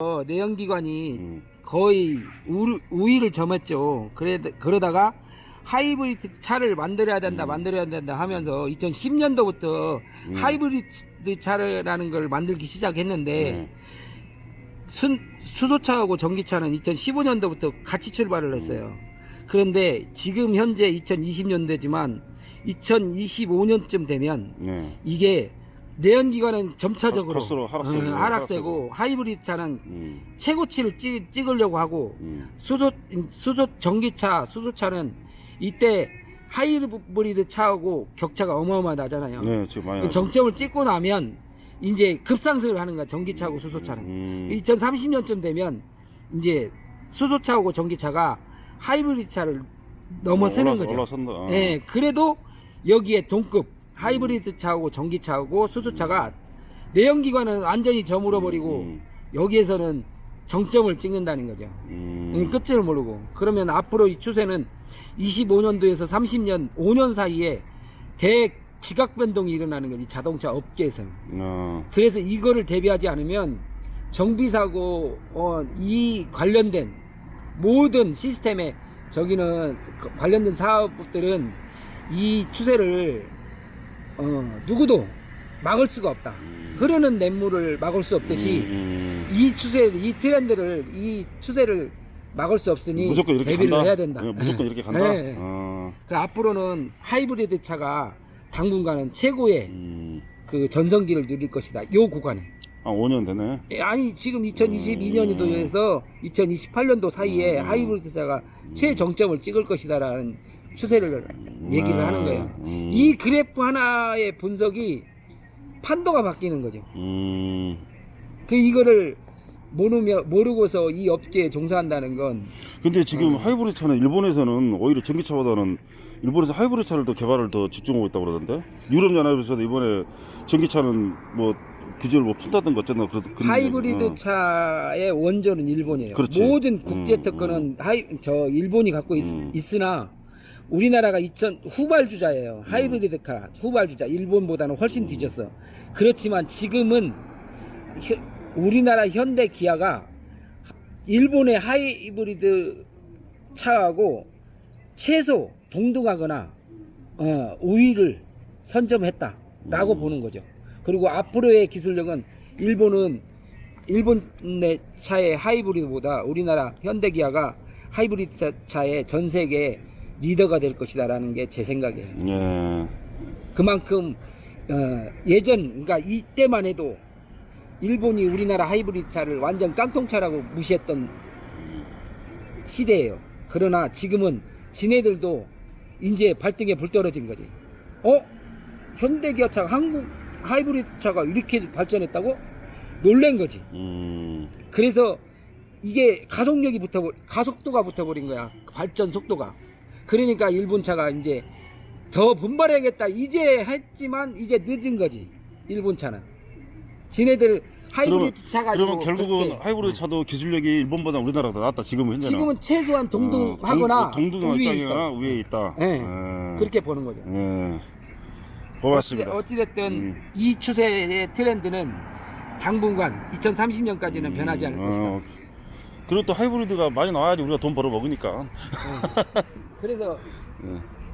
어, 내연기관이 음. 거의 우, 우위를 점했죠. 그래, 그러다가 하이브리드 차를 만들어야 된다, 음. 만들어야 된다 하면서 2010년도부터 음. 하이브리드 차라는 걸 만들기 시작했는데 네. 순, 수소차하고 전기차는 2015년도부터 같이 출발을 했어요. 그런데 지금 현재 2020년대지만 2025년쯤 되면 네. 이게 내연기관은 점차적으로 거- 거스로 하락세고, 어, 하락세고 하이브리드 차는 음. 최고치를 찍, 찍으려고 하고 음. 수소 수소 전기차 수소차는 이때 하이브리드 차하고 격차가 어마어마하잖아요. 네, 지금 많이. 정점을 찍고 나면 이제 급상승을 하는 거야 전기차하고 수소차는. 음. 2030년쯤 되면 이제 수소차하고 전기차가 하이브리드 차를 넘어서는 올라서- 거죠. 올라선다. 어. 예, 그래도 여기에 동급 하이브리드 차하고 전기차하고 수소차가 내연기관은 완전히 저물어 버리고 음. 여기에서는 정점을 찍는다는 거죠. 음. 음, 끝을 모르고 그러면 앞으로 이 추세는 25년도에서 30년 5년 사이에 대 지각 변동이 일어나는 거지 자동차 업계에서. 어. 그래서 이거를 대비하지 않으면 정비사고 어, 이 관련된 모든 시스템에 저기는 그 관련된 사업들은 이 추세를 어, 누구도 막을 수가 없다. 음. 흐르는 냇물을 막을 수 없듯이 음. 이 추세, 이 트렌드를, 이 추세를 막을 수 없으니 무조건 이렇게 대비를 간다. 해야 된다. 네, 무조건 이렇게 간다. 네. 어. 그 앞으로는 하이브리드 차가 당분간은 최고의 음. 그 전성기를 누릴 것이다. 요 구간에. 아, 5년 되네. 예, 아니 지금 2022년도에서 2028년도 사이에 음. 하이브리드 차가 최정점을 찍을 것이다라는 추세를 얘기를 아, 하는 거예요. 음. 이 그래프 하나의 분석이 판도가 바뀌는 거죠. 음. 그 이거를 모르며 모르고서 이 업계에 종사한다는 건 근데 어. 지금 하이브리드 차는 일본에서는 오히려 전기차보다는 일본에서 하이브리드 차를 더 개발을 더 집중하고 있다고 그러던데 유럽 연합에서도 이번에 전기차는 뭐 규제를 뭐 푼다든가 어쨌나 그런 하이브리드 어. 차의 원조는 일본이에요. 그렇지. 모든 국제 음, 특허는 하이 저 일본이 갖고 있, 음. 으나 우리나라가 2000 후발주자예요. 하이브리드 카 후발주자 일본보다는 훨씬 뒤졌어. 그렇지만 지금은 혀- 우리나라 현대 기아가 일본의 하이브리드 차하고 최소 동등하거나 어, 우위를 선점했다라고 음. 보는 거죠. 그리고 앞으로의 기술력은 일본은 일본의 차의 하이브리드보다 우리나라 현대 기아가 하이브리드 차의 전 세계 리더가 될 것이다라는 게 제 생각이에요. 예. 그만큼 어, 예전 그러니까 이때만 해도 일본이 우리나라 하이브리드 차를 완전 깡통차라고 무시했던 시대예요. 그러나 지금은 지네들도 이제 발등에 불 떨어진 거지. 어? 현대기아차가 한국 하이브리드 차가 이렇게 발전했다고? 놀란 거지. 음. 그래서 이게 가속력이 붙어버 가속도가 붙어버린 거야. 발전 속도가. 그러니까 일본 차가 이제 더 분발해야겠다. 이제 했지만 이제 늦은 거지. 일본 차는. 지네들 하이브리드 차 가지고 그러면 결국은 하이브리드 차도 기술력이 일본보다 우리나라가 더 낫다 지금은 현재는 지금은 최소한 동등하거나 어, 동, 동등한 입장이나 있다. 위에 있다 예. 예. 그렇게 보는 거죠. 예. 고맙습니다 어찌, 됐든 음. 이 추세의 트렌드는 당분간 2030년까지는 변하지 않을 것이다. 어. 그리고 또 하이브리드가 많이 나와야지 우리가 돈 벌어 먹으니까 그래서 예.